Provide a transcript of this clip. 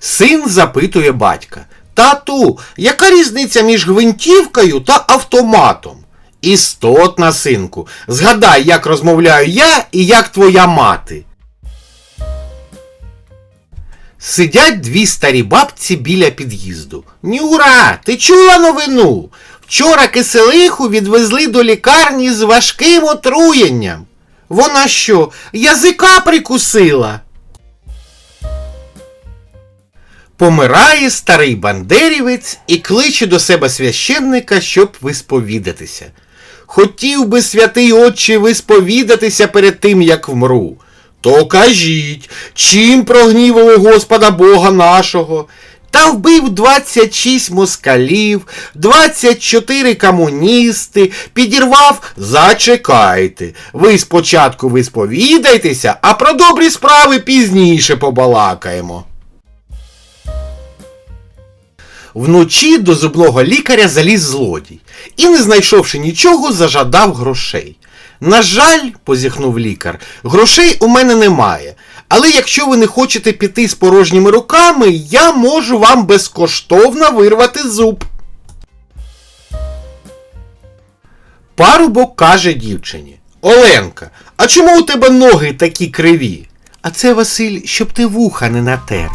Син запитує батька. Тату, яка різниця між гвинтівкою та автоматом? Істотна, синку. Згадай, як розмовляю я і як твоя мати. Сидять дві старі бабці біля під'їзду. Нюра, ти чула новину? Вчора киселиху відвезли до лікарні з важким отруєнням. Вона що, язика прикусила? Помирає старий бандерівець і кличе до себе священника, щоб висповідатися. Хотів би святий отче висповідатися перед тим, як вмру. То кажіть, чим прогнівали Господа Бога нашого? Та вбив 26 москалів, 24 комуністи, підірвав зачекайте. Ви спочатку висповідайтеся, а про добрі справи пізніше побалакаємо. Вночі до зубного лікаря заліз злодій і, не знайшовши нічого, зажадав грошей. На жаль, позіхнув лікар, грошей у мене немає. Але якщо ви не хочете піти з порожніми руками, я можу вам безкоштовно вирвати зуб. Парубок каже дівчині: Оленка, а чому у тебе ноги такі криві? А це Василь, щоб ти вуха не натер.